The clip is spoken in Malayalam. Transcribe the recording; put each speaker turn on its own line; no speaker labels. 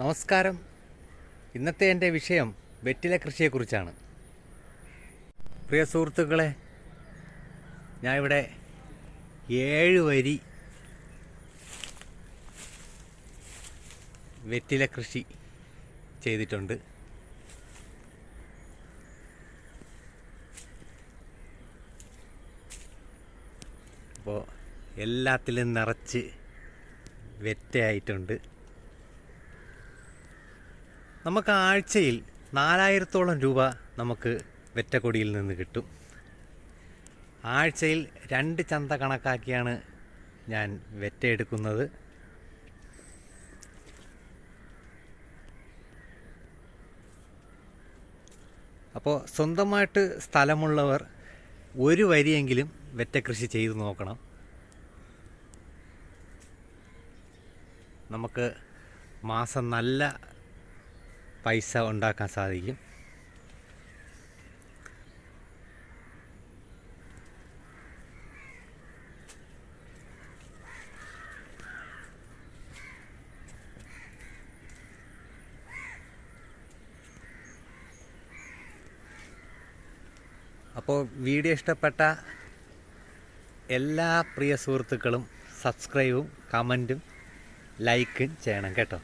നമസ്കാരം. ഇന്നത്തെ എന്റെ വിഷയം വെറ്റില കൃഷിയെക്കുറിച്ചാണ്. പ്രിയ സുഹൃത്തുക്കളെ ഞാൻ ഇവിടെ ഏഴ് വരി വെറ്റില കൃഷി ചെയ്തിട്ടുണ്ട്. അപ്പോൾ എല്ലാത്തിലും നിറച്ച് വെറ്റയായിട്ടുണ്ട്. നമുക്ക് ആഴ്ചയിൽ നാലായിരത്തോളം രൂപ നമുക്ക് വെറ്റക്കൊടിയിൽ നിന്ന് കിട്ടും. ആഴ്ചയിൽ രണ്ട് ചന്ത കണക്കാക്കിയാണ് ഞാൻ വെറ്റ എടുക്കുന്നത് അപ്പോൾ സ്വന്തമായിട്ട് സ്ഥലമുള്ളവർ ഒരു വരിയെങ്കിലും വെറ്റ കൃഷി ചെയ്തു നോക്കണം. നമുക്ക് മാസം നല്ല പൈസ ഉണ്ടാക്കാൻ സാധിക്കും. അപ്പോൾ വീഡിയോ ഇഷ്ടപ്പെട്ട എല്ലാ പ്രിയ സുഹൃത്തുക്കളും സബ്സ്ക്രൈബും കമന്റും ലൈക്കും ചെയ്യണം കേട്ടോ.